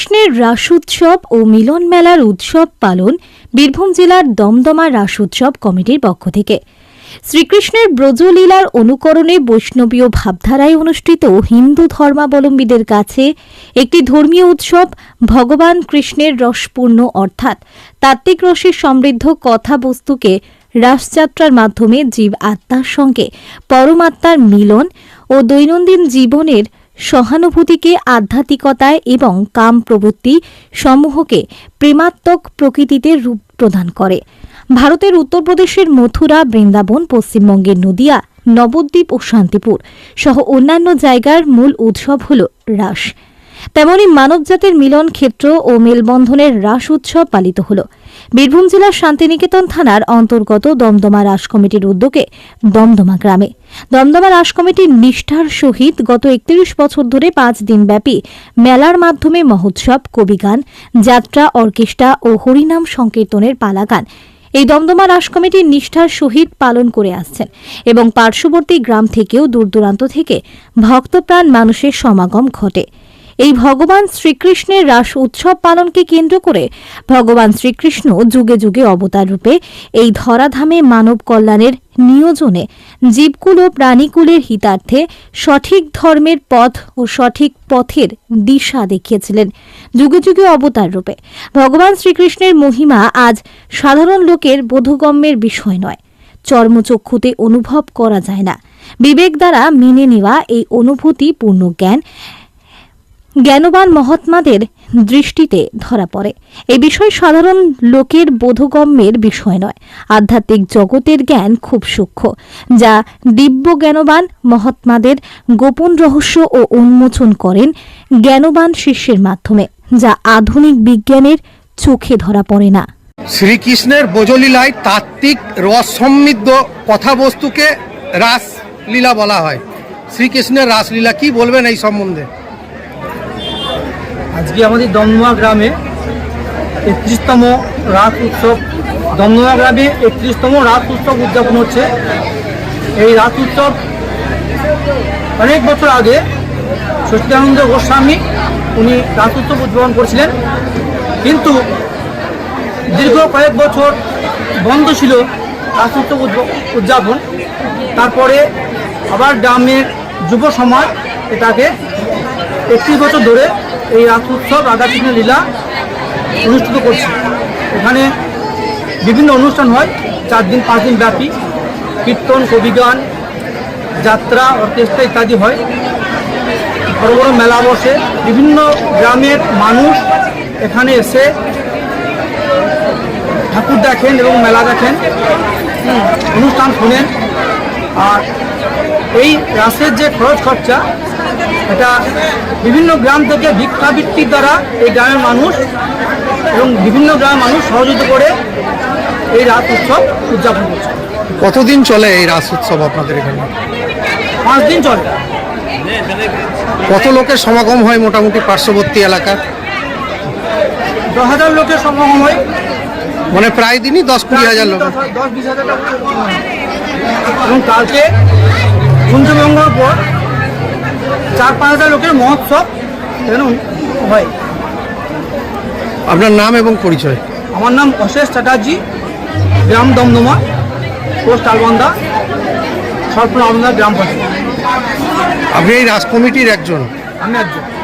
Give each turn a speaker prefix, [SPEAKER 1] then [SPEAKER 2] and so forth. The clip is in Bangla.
[SPEAKER 1] শ্রীকৃষ্ণের রাসোৎসব ও মিলন মেলার উৎসব পালন বীরভূম জেলার দমদমা রাস উৎসব কমিটির পক্ষ থেকে শ্রীকৃষ্ণের ব্রজলীলার অনুকরণে বৈষ্ণবীয় ভাবধারায় অনুষ্ঠিত হিন্দু ধর্মাবলম্বীদের কাছে একটি ধর্মীয় উৎসব ভগবান কৃষ্ণের রসপূর্ণ অর্থাৎ তাত্ত্বিক রসের সমৃদ্ধ কথাবস্তুকে রাসযাত্রার মাধ্যমে জীব আত্মার সঙ্গে পরমাত্মার মিলন ও দৈনন্দিন জীবনের সহানুভূতিকে আধ্যাত্মিকতায় এবং কাম প্রবৃত্তি সমূহকে প্রেমাত্মক প্রকৃতিতে রূপ প্রদান করে ভারতের উত্তরপ্রদেশের মথুরা বৃন্দাবন পশ্চিমবঙ্গের নদিয়া নবদ্বীপ ও শান্তিপুর সহ অন্যান্য জায়গার মূল উৎসব হল রাস তেমনি মানবজাতির মিলন ক্ষেত্র ও মেলবন্ধনের রাস উৎসব পালিত হলো বীরভূম জেলার শান্তিনিকেতন থানার অন্তর্গত দমদমা রাস কমিটির উদ্যোগে দমদমা গ্রামে দমদমা রাস কমিটির নিষ্ঠার সহিত গত একত্রিশ বছর ধরে পাঁচ দিনব্যাপী মেলার মাধ্যমে মহোৎসব কবিগান যাত্রা অর্কেস্ট্রা ও হরিনাম সংকীর্তনের পালা গান এই দমদমা রাস কমিটির নিষ্ঠার সহিত পালন করে আসছেন এবং পার্শ্ববর্তী গ্রাম থেকেও দূর দূরান্ত থেকে ভক্তপ্রাণ মানুষের সমাগম ঘটে এই ভগবান শ্রীকৃষ্ণের রাস উৎসব পালনকে কেন্দ্র করে ভগবান শ্রীকৃষ্ণ যুগে যুগে অবতার রূপে এই ধরাধামে মানব কল্যাণের নিয়োজনে জীবকুল ও প্রাণীকুলের হিতার্থে সঠিক ধর্মের পথ ও সঠিক পথের দিশা দেখিয়েছিলেন যুগে যুগে অবতার রূপে ভগবান শ্রীকৃষ্ণের মহিমা আজ সাধারণ লোকের বোধগম্যের বিষয় নয় চর্মচক্ষুতে অনুভব করা যায় না বিবেক দ্বারা মেনে নেওয়া এই অনুভূতি পূর্ণ জ্ঞান জ্ঞানবান মহাত্মাদের দৃষ্টিতে ধরা পড়ে এ বিষয় সাধারণ লোকের বোধগম্যের বিষয় নয় আধ্যাত্মিক জগতের জ্ঞান খুব সূক্ষ্ম যা দিব্য জ্ঞানবান মহাত্মাদের গোপন রহস্য ও উন্মোচন করেন জ্ঞানবান শিষ্যের মাধ্যমে যা আধুনিক বিজ্ঞানের চোখে ধরা পড়ে না
[SPEAKER 2] শ্রীকৃষ্ণের বজলীলায় তাত্ত্বিক রস সমৃদ্ধ কথাবস্তুকে রাসলীলা বলা হয় শ্রীকৃষ্ণের রাসলীলা কি বলবেন এই সম্বন্ধে
[SPEAKER 3] আজকে আমাদের দমদমা গ্রামে একত্রিশতম রাত উৎসব দমদমা গ্রামে একত্রিশতম রাত উৎসব উদযাপন হচ্ছে এই রাত উৎসব অনেক বছর আগে সচিদানন্দ গোস্বামী উনি রাত উৎসব উদযাপন করেছিলেন কিন্তু দীর্ঘ কয়েক বছর বন্ধ ছিল রাত উৎসব উদযাপন তারপরে আবার গ্রামের যুব সমাজ এটাকে একত্রিশ বছর ধরে এই রাস উৎসব রাধাকৃষ্ণ লীলা অনুষ্ঠিত করছি এখানে বিভিন্ন অনুষ্ঠান হয় চার দিন পাঁচ দিন ব্যাপী কীর্তন কবিগান যাত্রা অর্কেস্ট্রা ইত্যাদি হয় বড় বড় মেলা বসে বিভিন্ন গ্রামের মানুষ এখানে এসে ঠাকুর দেখেন এবং মেলা দেখেন অনুষ্ঠান শোনেন আর এই রাসের যে খরচ খরচা এটা বিভিন্ন গ্রাম থেকে ভিক্ষাবৃত্তির দ্বারা এই গ্রামের মানুষ এবং বিভিন্ন গ্রামের মানুষ সহযোগিতা করে এই রাস উৎসব উদযাপন করছে
[SPEAKER 2] কতদিন চলে এই রাস উৎসব আপনাদের এখানে পাঁচ দিন চলে কত লোকের সমাগম হয় মোটামুটি পার্শ্ববর্তী এলাকার
[SPEAKER 3] দশ হাজার লোকের সমাগম হয়
[SPEAKER 2] মানে প্রায় দিনই দশ কুড়ি হাজার লোক
[SPEAKER 3] এবং কালকে পর চার পাঁচ হাজার লোকের মহোৎসব এখানে হয়
[SPEAKER 2] আপনার নাম এবং পরিচয়
[SPEAKER 3] আমার নাম অশেষ চ্যাটার্জি গ্রাম দমদমা পোস্ট আলবন্দা সরপুর আলবন্দা গ্রাম পঞ্চায়েত
[SPEAKER 2] আপনি এই রাজ কমিটির একজন
[SPEAKER 3] আমি একজন